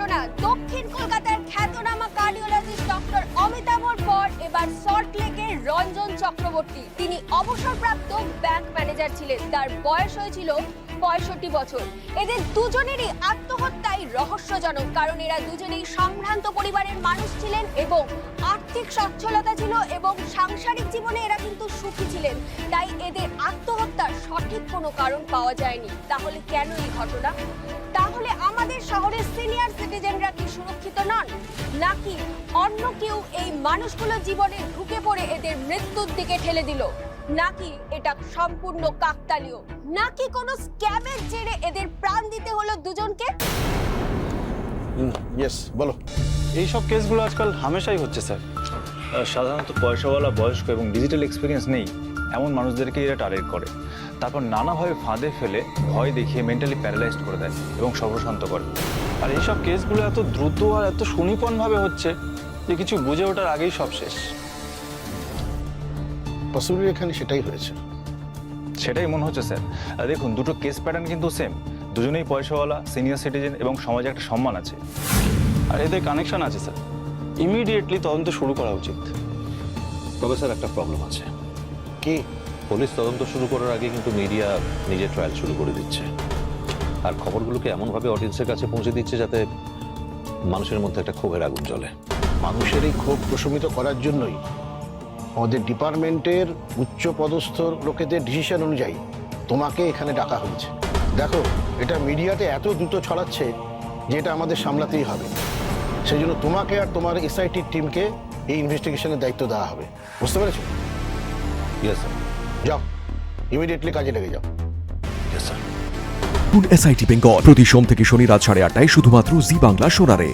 ঘটনা দক্ষিণ কলকাতার খ্যাতনামা কার্ডিওলজিস্ট ডক্টর অমিতাভর পর এবার সল্টলেকের রঞ্জন চক্রবর্তী। তিনি অবসরপ্রাপ্ত ব্যাংক ম্যানেজার ছিলেন। তার বয়স হয়েছিল পঁয়ষট্টি বছর। এদের দুজনেরই আত্মহত্যাই রহস্যজনক, কারণ এরা দুজনেই সম্ভ্রান্ত পরিবারের মানুষ ছিলেন এবং আর্থিক সচ্ছলতা ছিল এবং সাংসারিক জীবনে এরা কিন্তু সুখী ছিলেন। তাই এদের আত্মহত্যার সঠিক কোনো কারণ পাওয়া যায়নি। তাহলে কেন এই ঘটনা? তাহলে আমাদের শহরের সিনিয়র সিটিজেনরা কি সুরক্ষিত নন? নাকি অন্য কেউ এই মানুষগুলো জীবনে ঢুকে পড়ে এদের মৃত্যুর দিকে ঠেলে দিল? নাকি এটা সম্পূর্ণ কাকতালীয়? নাকি কোনো স্ক্যামের জেরে এদের প্রাণ দিতে হলো দুজনকে? ইয়েস বলো। এইসব কেসগুলো আজকাল হামেশাই হচ্ছে স্যার। সাধারণত পয়সাওয়ালা বয়স্ক এবং ডিজিটাল এক্সপিরিয়েন্স নেই। এমন মানুষদেরকে এরা টার্গেট করে। তারপর নানাভাবে ফাঁদে ফেলে ভয় দেখিয়ে মেন্টালি প্যারালাইজড করে দেয় এবং সর্বশান্ত করে। আর এইসব কেসগুলো এত দ্রুত আর এত সুনিপনভাবে হচ্ছে যে কিছু বুঝে ওঠার আগেই সব শেষ। পসিবলি এখানে সেটাই হয়েছে। সেটাই মনে হচ্ছে স্যার আর দেখুন দুটো কেস প্যাটার্ন কিন্তু সেম দুজনেই পয়সাওয়ালা সিনিয়র সিটিজেন এবং সমাজে একটা সম্মান আছে। আর এদের কানেকশন আছে স্যার ইমিডিয়েটলি তদন্ত শুরু করা উচিত। তবে স্যার একটা প্রবলেম আছে। কি? পুলিশ তদন্ত শুরু করার আগে কিন্তু মিডিয়া নিজের ট্রায়াল শুরু করে দিচ্ছে। আর খবরগুলোকে এমনভাবে অডিয়েন্সের কাছে পৌঁছে দিচ্ছে যাতে মানুষের মধ্যে একটা ক্ষোভের আগুন জ্বলে। মানুষের এই ক্ষোভ প্রশমিত করার জন্যই আমাদের ডিপার্টমেন্টের উচ্চ পদস্থ লোকেদের ডিসিশন অনুযায়ী তোমাকে এখানে ডাকা হয়েছে। দেখো, এটা মিডিয়াতে এত দ্রুত ছড়াচ্ছে যে এটা আমাদের সামলাতেই হবে। সেই জন্য তোমাকে আর তোমার এসআইটির টিমকে এই ইনভেস্টিগেশনের দায়িত্ব দেওয়া হবে। বুঝতে পেরেছ? ইয়েস স্যার যাও। ইমিডিয়েটলি কাজে লেগে যাও। ইয়েস স্যার এসআইটি বেঙ্গল প্রতি সোম থেকে শনি রাত সাড়ে আটটায় শুধুমাত্র জি বাংলা সোনারে।